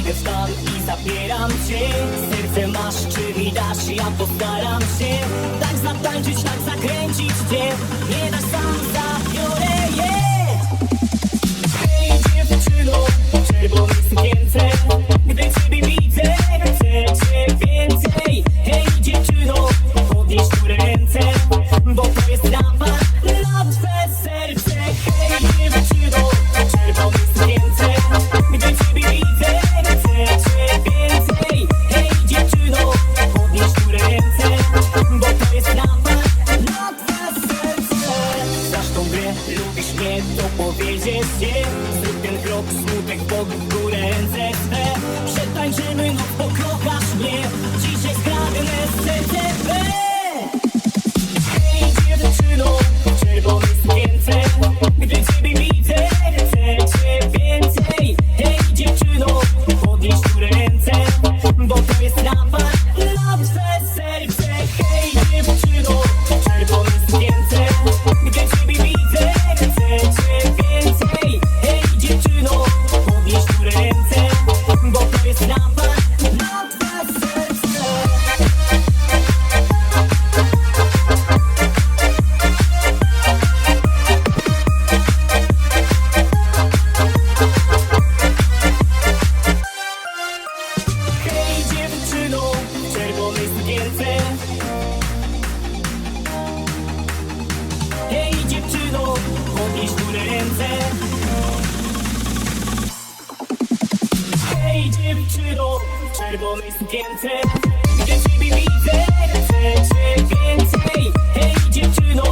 Idę w stan i zabieram cię Serce masz, czy mi dasz, ja postaram się. Tak zatańczyć, tak zakręcić cię Nie da synów pokropasz mnie. serce. Hej dziewczyno, podnieś tu ręce. Hej dziewczyno, w czerwonej sukience. Gdy ciebie widzę, chcę cię więcej. Hej dziewczyno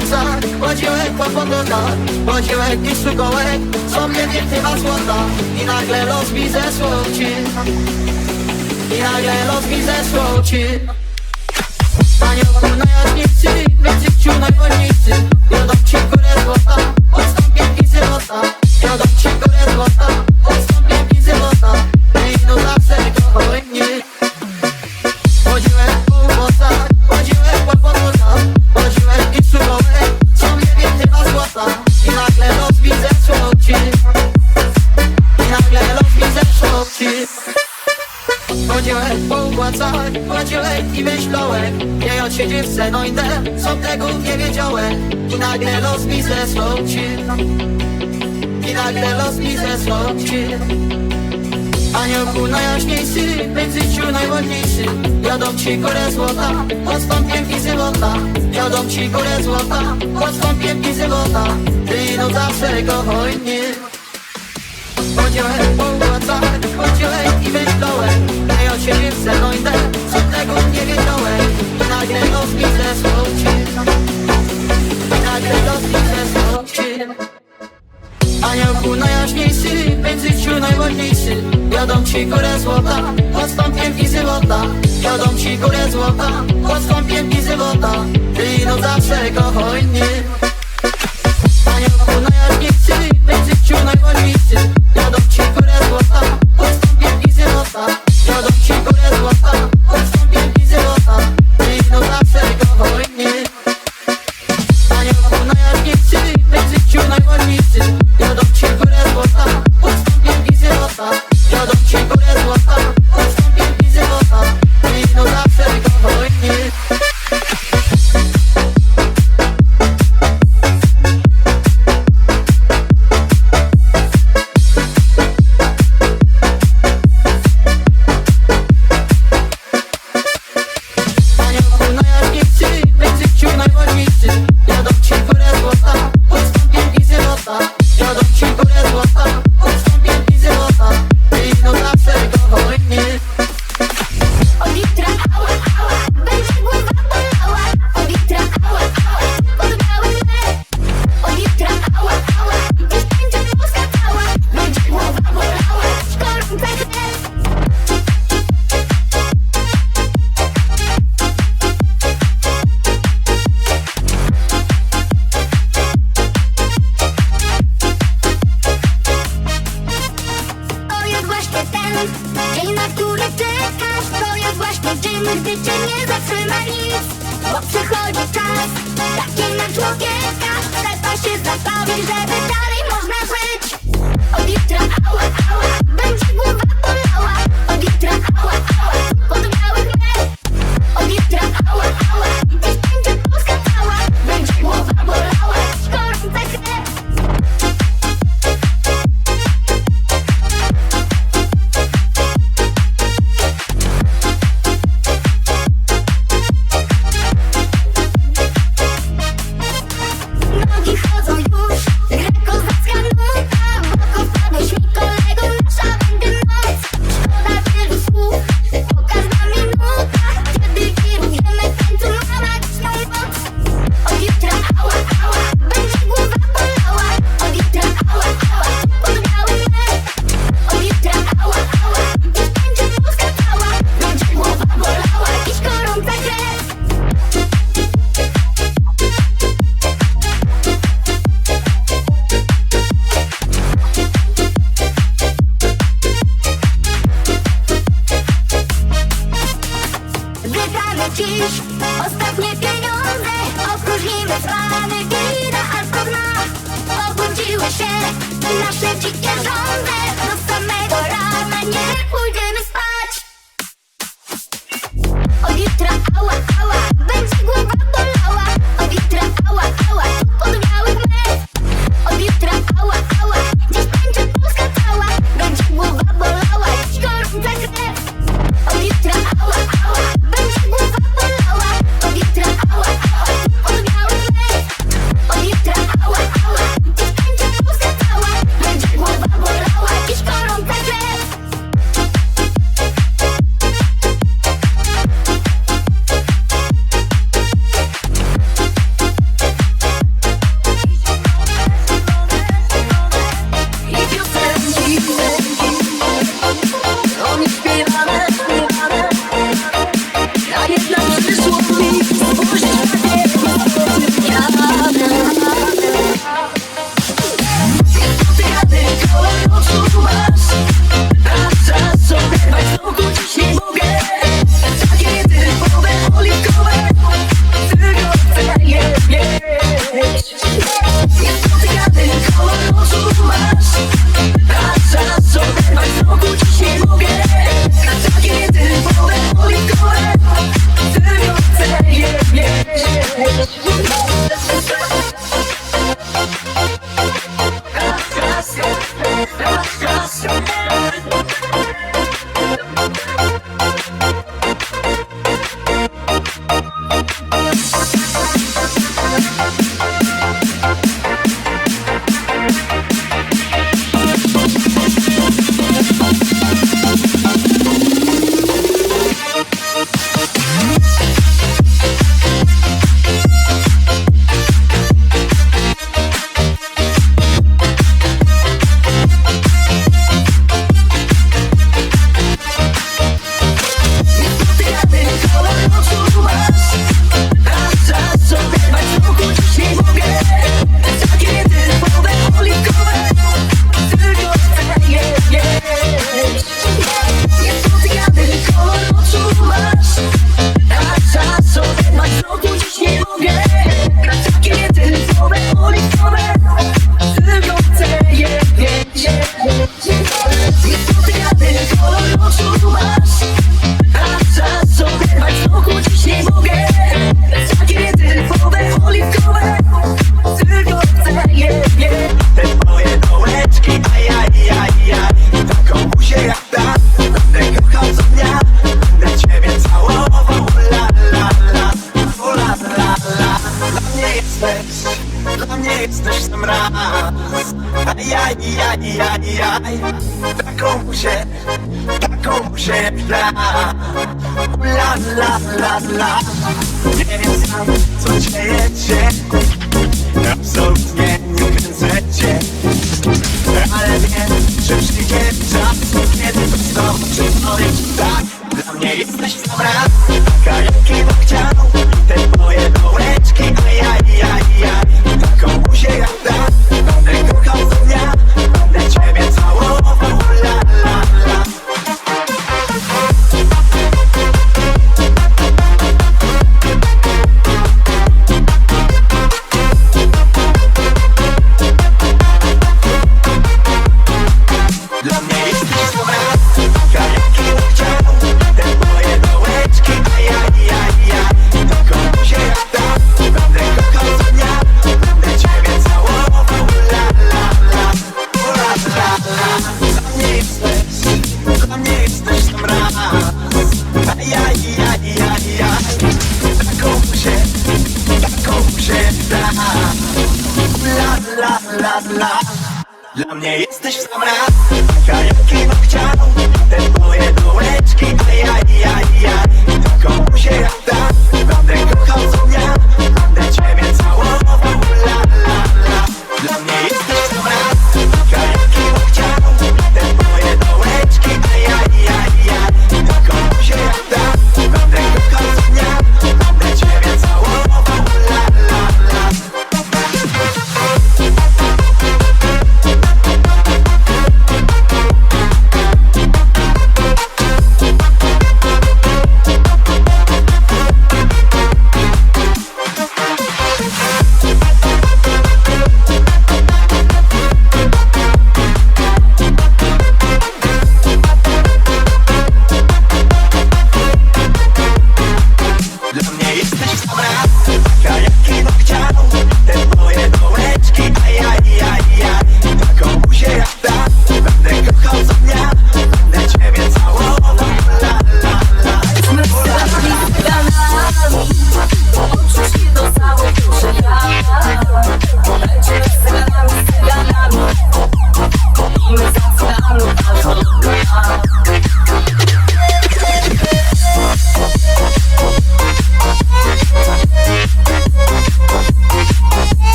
nocach. Chodziłek po podlotach Chodziłek i sukołek Co mnie nie chyba złota. I nagle los mi zesłał I nagle los mi zesłał ci. Tanioku na no jaźnicy Wycykciu na górnicy Jodą ci górę złota Odstąpię i złota Jodą ci górę złota Odstąpię i złota Nie idą za Chodziłeś po uwłacach, płaciłeś i myślałem Nie odsiedzi w senoinę, co tego nie wiedziałem. I nagle los mi zesłocił I nagle los mi zesłocił Aniołku najjaśniejszy, w życiu najładniejszy. Jadą ci górę złota, podstąpiem i zywota Jadą ci górę złota, podstąpiem i zywota Ty no zawsze go wojnie Chodziłem po ulicach, chodziłem i myślałem siebie no te, co tego nie wiedziałem. I nagle zesłał cię I nagle zesłał cię Aniołku najjaśniejszy, w życiu najładniejszy. Jadą ci górę złota, odstąpię i złota. Jadą ci górę złota, odstąpię i złota. Ty no zawsze go hojnie la, la, la, la, la.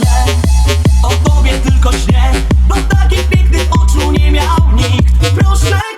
śmieszne O tobie tylko śnie Bo takich pięknych oczu nie miał nikt. Proszę